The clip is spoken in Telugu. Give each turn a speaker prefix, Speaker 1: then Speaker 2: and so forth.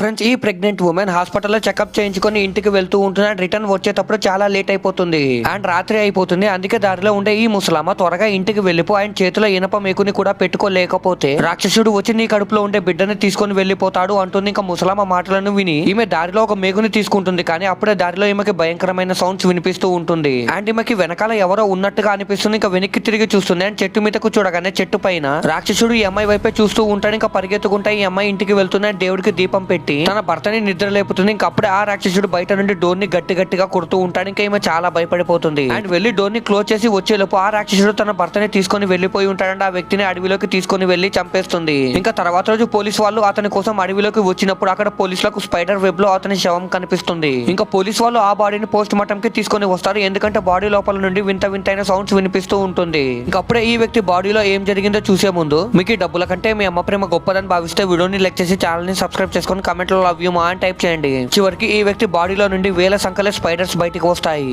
Speaker 1: ఫ్రెండ్స్ ఈ ప్రెగ్నెంట్ ఉమెన్ హాస్పిటల్లో చెకప్ చేయించుకొని ఇంటికి వెళ్తూ ఉంటున్నాడు రిటర్న్ వచ్చేటప్పుడు చాలా లేట్ అయిపోతుంది. అండ్ రాత్రి అయిపోతుంది అందుకే దారిలో ఉండే ఈ ముసలామ త్వరగా ఇంటికి వెళ్ళిపో ఆయన చేతిలో ఇనప మేకుని కూడా పెట్టుకోలేకపోతే రాక్షసుడు వచ్చి నీ కడుపులో ఉండే బిడ్డని తీసుకొని వెళ్ళిపోతాడు అంటుంది. ఇంకా ముసలామ మాటలను విని ఈమె దారిలో ఒక మేకుని తీసుకుంటుంది కానీ అప్పుడే దారిలో ఈమెకి భయంకరమైన సౌండ్స్ వినిపిస్తూ ఉంటుంది. అండ్ ఈమెకి వెనకాల ఎవరో ఉన్నట్టుగా అనిపిస్తుంది ఇంకా వెనక్కి తిరిగి చూస్తుంది. అండ్ చెట్టు మీదకు చూడగానే చెట్టు పైన రాక్షసుడు ఈ అమ్మాయి వైపే చూస్తూ ఉంటాడు ఇంకా పరిగెత్తుకుంటా ఈ అమ్మాయి ఇంటికి వెళ్తున్నా దేవుడికి దీపం పెట్టి తన భర్తని నిద్ర లేపుతుంది. ఇంకా అప్పుడే ఆ రాక్షసుడు బయట నుండి డోర్ని గట్టి గట్టిగా కొడుతూ ఉంటాడు. ఇంకా ఈమె చాలా భయపడిపోతుంది. అండ్ వెళ్ళి డోర్ని క్లోజ్ చేసి వచ్చేలోపు ఆ రాక్షసుడు తన భర్తని తీసుకొని వెళ్ళిపోయి ఉంటాడండి. ఆ వ్యక్తిని అడవిలోకి తీసుకొని వెళ్ళి చంపేస్తుంది. ఇంకా తర్వాత రోజు పోలీస్ వాళ్ళు అతని కోసం అడవిలోకి వచ్చినప్పుడు అక్కడ పోలీసులకు స్పైడర్ వెబ్లో అతని శవం కనిపిస్తుంది. ఇంకా పోలీస్ వాళ్ళు ఆ బాడీని పోస్ట్ మార్టం కి తీసుకొని వస్తారు. ఎందుకంటే బాడీ లోపల నుండి వింత వింతైన సౌండ్స్ వినిపిస్తూ ఉంటుంది. ఇంకా అప్పుడే ఈ వ్యక్తి బాడీలో ఏం జరిగిందో చూసే ముందు మీకు డబ్బుల కంటే మీ అమ్మ ప్రేమ గొప్పదని భావిస్తే వీడియోని లైక్ చేసి ఛానల్ని సబ్స్క్రైబ్ చేసుకొని కమెంట్లో లవ్ యూ మా అని టైప్ చేయండి. చివరికి ఈ వ్యక్తి బాడీలో నుండి వేల సంఖ్యలో స్పైడర్స్ బయటికి వస్తాయి.